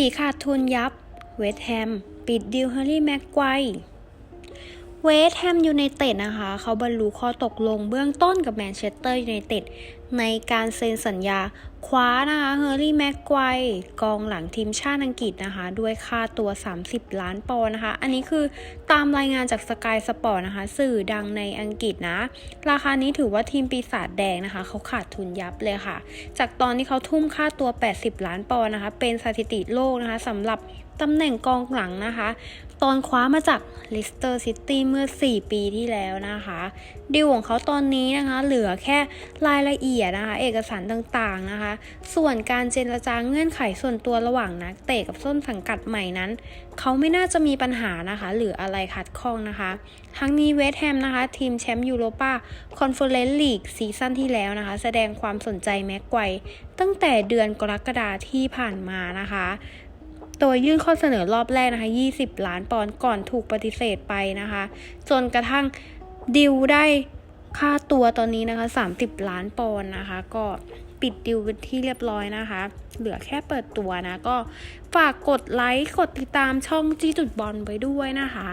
ผีขาดทุนยับ เวสแฮม ปิดดิวเฮอรี่แม็กไกวเวสแฮมยูไนเต็ดนะคะ เขาบรรลุข้อตกลงเบื้องต้นกับแมนเชสเตอร์ยูไนเต็ดในการเซ็นสัญญาคว้านะคะเฮอร์รี่แม็กไกวกองหลังทีมชาติอังกฤษนะคะ ด้วยค่าตัว 30 ล้านปอนด์นะคะ อันนี้คือตามรายงานจากสกายสปอร์ตนะคะ สื่อดังในอังกฤษนะ ราคานี้ถือว่าทีมปีศาจแดงนะคะ เขาขาดทุนยับเลยค่ะ จากตอนที่เขาทุ่มค่าตัว 80 ล้านปอนด์นะคะ เป็นสถิติโลกนะคะสำหรับตำแหน่งกองหลังนะคะ ตอนคว้ามาจากลิสเตอร์ซิตี้เมื่อ 4 ปีที่แล้วนะคะ ดีลของเขาตอนนี้นะคะ เหลือแค่รายละเอียดนะคะ เอกสารต่างๆนะคะ ส่วนการเจรจาเงื่อนไขส่วนตัวระหว่างนักเตะกับส้นสังกัดใหม่นั้น เขาไม่น่าจะมีปัญหานะคะ หรืออะไรขัดข้องนะคะ ทั้งนี้เวสต์แฮมนะคะ ทีมแชมป์ยูโรปาคอนเฟอเรนซ์ลีกซีซั่นที่แล้วนะคะ แสดงความสนใจแม็กไกวตั้งแต่เดือนกรกฎาที่ผ่านมานะคะโดยยื่นข้อเสนอรอบแรกนะคะ 20 ล้านปอนด์ก่อนถูกปฏิเสธไปนะคะ จนกระทั่งดิวได้ ค่าตัวตอนนี้นะคะ 30 ล้านปอนด์นะคะ ก็ปิดดิวเป็นที่เรียบร้อยนะคะ เหลือแค่เปิดตัวนะ ก็ฝากกดไลค์ กดติดตามช่องจีจุดบอลไว้ด้วยนะคะ